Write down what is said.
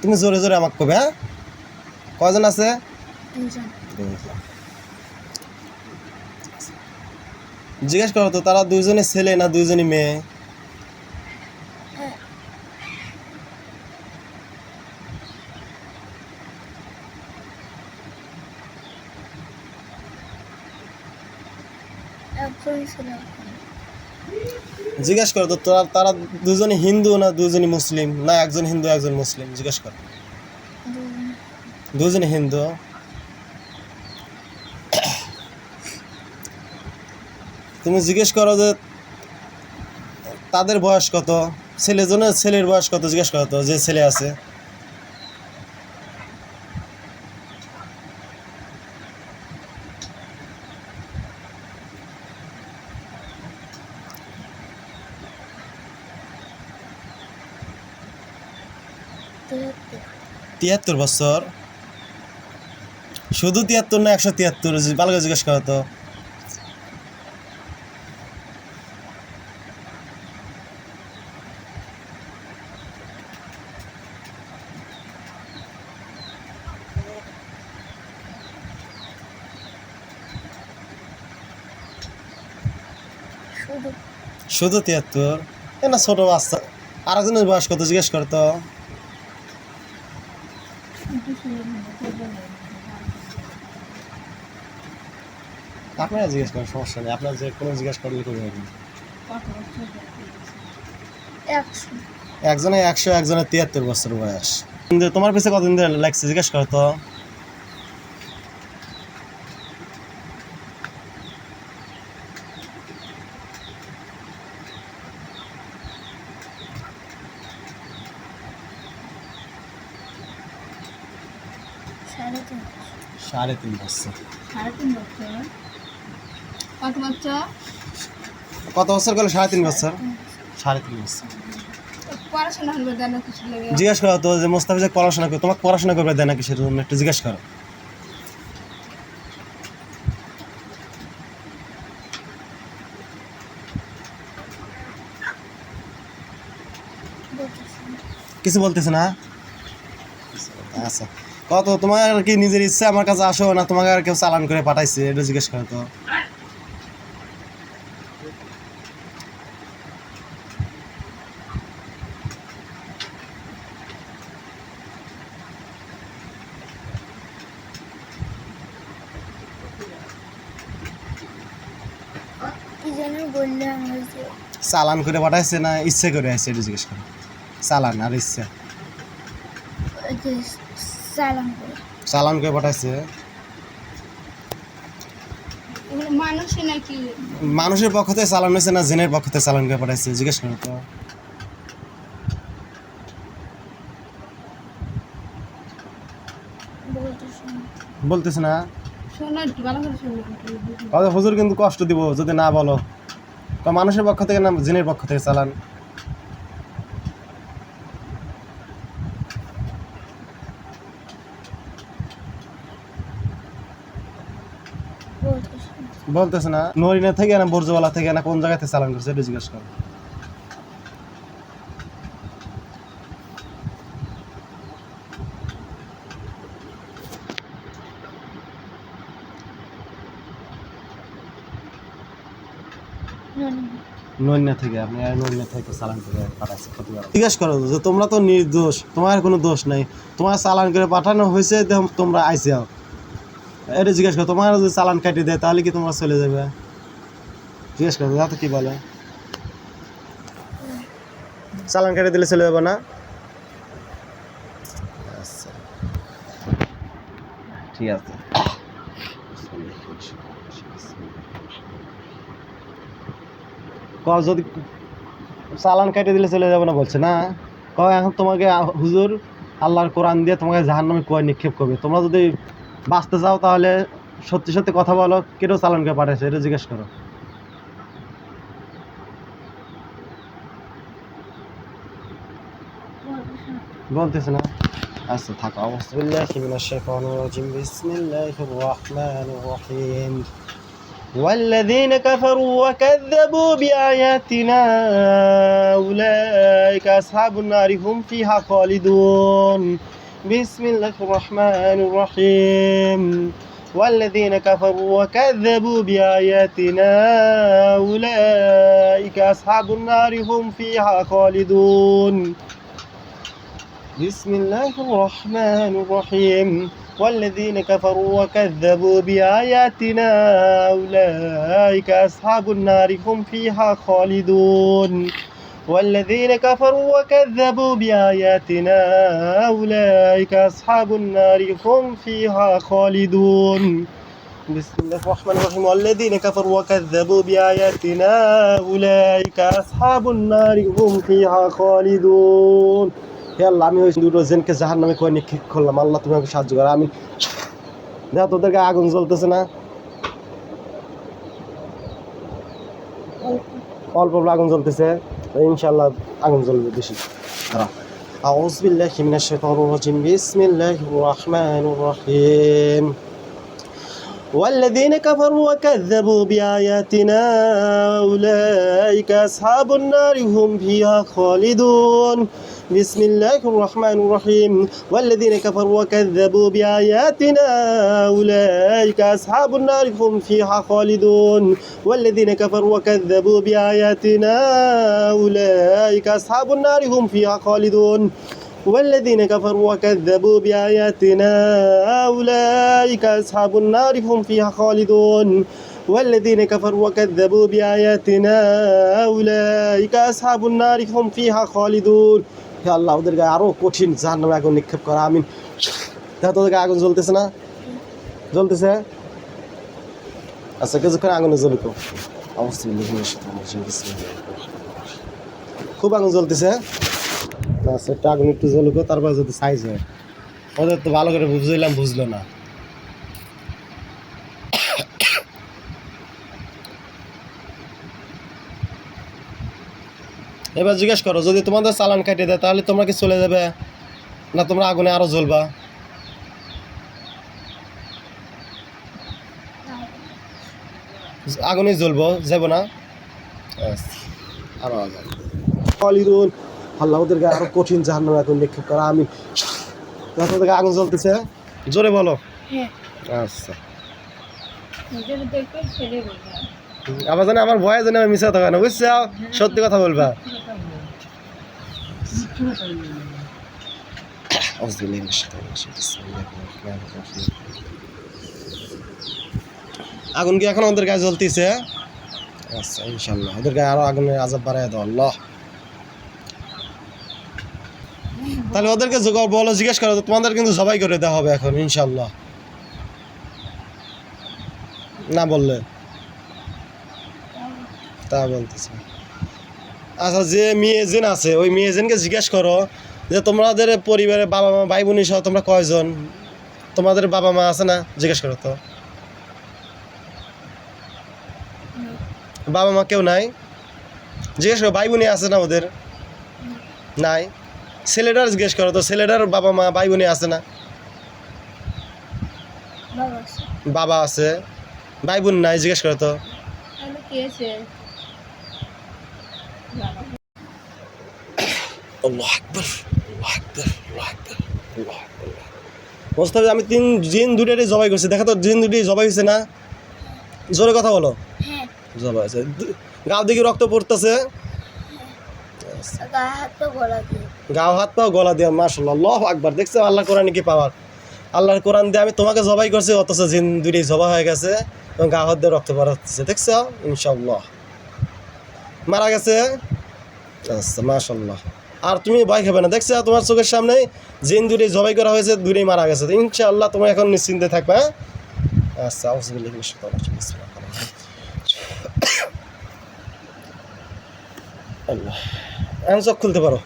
তুমি জোরে জোরে আমাকে কবে হ্যাঁ? কজন আছে? জিজ্ঞেস করো তো তারা দুইজনে ছেলে না দুইজনই মেয়ে? হ্যাঁ। একজন ছিল। জিজ্ঞেস করো তো তারা তারা দুজনে হিন্দু না দুজনই মুসলিম? না, একজন হিন্দু, একজন মুসলিম, জিজ্ঞেস করো। দুজন হিন্দু। তুমি জিজ্ঞেস করো যে তাদের বয়স কত? ছেলেজনের ছেলের বয়স কত? জিজ্ঞেস করো তো, যে ছেলে আছে তিয়াত্তর তিয়াত্তর বছর। শুধু তিয়াত্তর না একশো তিয়াত্তর ভালো করে জিজ্ঞেস করো তো। শুধু। তিয়াত্তর? এ না ছোট বাচ্চা। আর একজনের বয়স কত জিজ্ঞেস করো তো আপনারা জিজ্ঞেস করেন সমস্যা নেই। আপনার যে কোনো জিজ্ঞেস করলে একশো। একজনে একশো একজনের তিয়াত্তর বছর বয়স। কিন্তু তোমার পিছিয়ে কতদিন ধরে লাগছে? জিজ্ঞেস করো তো। সাড়ে তিন বছর। সাড়ে তিন বছর। কত বছর? কত বছর গেল? সাড়ে তিন বছর। সাড়ে তিন বছর। পড়াশোনা হলো জানো কিছু লেগে। জিজ্ঞেস করো তো যে মোস্তাফিজ পড়াশোনা করে তোমাকে পড়াশোনা করবে দেয় নাকি সেটা একটু জিজ্ঞেস করো। কিছু বলতেছে না? আচ্ছা। কত তোমার কি নিজের ইচ্ছা আমার কাছে আসো না তোমাকে আর কেউ চালান করে পাঠাইছে? এটা জিজ্ঞেস করো তো। চালান করে পাঠাইছে না ইচ্ছে করে আসছে এটা জিজ্ঞেস করো। চালান আর ইচ্ছা। সালাম করে পাঠাইছে। নাকি? মানুষের পক্ষ থেকে চালান হয়েছে না জেনের পক্ষ থেকে চালান করে পাঠাইছে? জিজ্ঞেস করো তো। বলতে বলতেছে না? হুজুর কিন্তু কষ্ট দিব যদি না বলো। তো মানুষের পক্ষ থেকে না জিনের পক্ষ থেকে চালান বলতেছে না নরিনা থেকে না থেকে না কোন জায়গা থেকে চালান করছে, এটা জিজ্ঞেস করো। আপনি থেকে চালান করে জিজ্ঞেস করো যে তোমরা তো নির্দোষ, তোমার কোনো দোষ নাই। তোমার চালান করে পাঠানো হয়েছে তোমরা আইসে এটা জিজ্ঞেস করো, তোমার যদি চালান কাটিয়ে দেয়, তাহলে কি তোমরা চলে যাবে? জিজ্ঞেস করো যাতে কি বলে? চালান কেটে দিলে চলে যাবে না? আচ্ছা। ঠিক আছে। ক যদি চালান কেটে দিলে চলে যাবে না বলছে, না? ক এখন তোমাকে হুজুর, আল্লাহর কোরআন দিয়ে তোমাকে জাহান নামে কুয়ায় নিক্ষেপ করবে। তোমরা যদি বাঁচতে চাও তাহলে সত্যি সত্যি কথা বলো কেটে চালান করে পাঠাইছে এটা জিজ্ঞেস করো বলতে শুনে বলতেছে না আচ্ছা থাকো আউযুবিল্লাহি মিনাশ শাইতানির রাজিম বিসমিল্লাহির রহমানির রহিম والذين كفروا وكذبوا بآياتنا أولئك أصحاب النار هم فيها خالدون بسم الله الرحمن الرحيم. والذين كفروا وكذبوا بآياتنا أولئك أصحاب النار هم فيها خالدون. بسم الله الرحمن الرحيم. والذين كفروا وكذبوا بآياتنا أولئك أصحاب النار هم فيها خالدون. والذين كفروا وكذبوا بآياتنا أولئك أصحاب النار هم فيها خالدون بسم الله الرحمن الرحيم والذين كفروا وكذبوا بآياتنا أولئك أصحاب النار هم فيها خالدون হে আল্লাহ আমি ওই দুটো জেনকে জাহার নামে কয়ে নিক্ষেপ করলাম আল্লাহ তুমি আমাকে সাহায্য করো আমি দেখো তোদেরকে আগুন জ্বলতেছে না অল্প অল্প আগুন জ্বলতেছে তো ইনশাল্লাহ আগুন জ্বলবে বেশি দাঁড়া أعوذ بالله من الشيطان الرجيم بسم الله الرحمن الرحيم والذين كفروا وكذبوا بآياتنا أولئك أصحاب النار هم فيها خالدون. بسم الله الرحمن الرحيم. والذين كفروا وكذبوا بآياتنا أولئك أصحاب النار هم فيها خالدون. والذين كفروا وكذبوا بآياتنا أولئك أصحاب النار هم فيها خالدون. والذين كفروا وكذبوا بآياتنا أولئك أصحاب النار هم فيها خالدون والذين كفروا وكذبوا بآياتنا أولئك أصحاب النار هم فيها خالدون হে আল্লাহ ওদের গায়ে আরো কঠিন জাহার নামে আগুন নিক্ষেপ করা আমিন দেখো তোদের গায়ে আগুন জ্বলতেছে না জ্বলতেছে আচ্ছা কিছুক্ষণ আগুনে জ্বলিত অবশ্যই খুব আগুন জ্বলতেছে আচ্ছা একটা আগুন একটু জ্বলুক তারপর যদি সাইজ হয়। ওদের তো ভালো করে বুঝলাম বুঝলো না। এবার জিজ্ঞেস করো যদি তোমাদের চালান কাটিয়ে দেয় তাহলে তোমরা কি চলে যাবে? না তোমরা আগুনে আরও জ্বলবা? আগুনে জ্বলবো যাব না? আচ্ছা, আরও আগুন। আল্লাহ ওদেরকে আরও কঠিন জাহান্ন এখন নিক্ষেপ করা আমি থেকে আগুন জ্বলতেছে হ্যাঁ? জোরে বলো। আচ্ছা। আবার জানে আমার ভয় জানে আমি মিশা থাকা না বুঝছ? সত্যি কথা বলবা। আগুন কি এখন ওদের গায়ে জ্বলতেছে? আচ্ছা ইনশাল্লাহ ওদের গায়ে আরও আগুনের আজাব বাড়াই দাও তাহলে ওদেরকে বলো, জিজ্ঞেস করো তোমাদের কিন্তু সবাই করে দেওয়া হবে এখন ইনশাল্লাহ না বললে? তা বলতেছে। আচ্ছা যে মেয়ে এজেন্ট আছে, ওই মেয়ে এজেন্টকে জিজ্ঞেস করো যে তোমাদের পরিবারে বাবা মা ভাই বোন সহ তোমরা কয়জন? তোমাদের বাবা মা আছে না? জিজ্ঞেস করো তো। বাবা মা কেউ নাই? জিজ্ঞেস করো ভাই বোনই আছে না ওদের? নাই? ছেলেটার জিজ্ঞেস করো তো ছেলেটার বাবা মা ভাই বোনই আছে না? বাবা আছে। ভাই বোন নাই জিজ্ঞেস করো তো। আমি তিন জিন দুটারই জবাই করছি। দেখা তো জিন দুটি জবাই হয়েছে না? জোরে কথা বলো। হ্যাঁ। জবাই হয়েছে গাও দিকে রক্ত পড়তেছে গায়ে হাত তো গলা দিয়ে গাও হাত পাও গলা দিয়ে। মাসাল্লাহ আল্লাহ আকবার। দেখছ আল্লাহ কোরআন কি পাওয়ার? আল্লাহর কোরআন দিয়ে আমি তোমাকে জবাই করছি, অথচ জিন দুটি জবা হয়ে গেছে এবং গা হাত দিয়ে রক্ত পড়াচ্ছে দেখছ? ইনশাল্লাহ মারা গেছে? আচ্ছা মাশাল্লাহ আর তুমি ভয় খাবে না। দেখছ? তোমার চোখের সামনে জিন দুটি জবাই করা হয়েছে দুটোই মারা গেছে। তো ইনশাআল্লাহ তুমি এখন নিশ্চিন্তে থাকবে হ্যাঁ? আচ্ছা। আল্লাহ। এখন চোখ খুলতে পারো।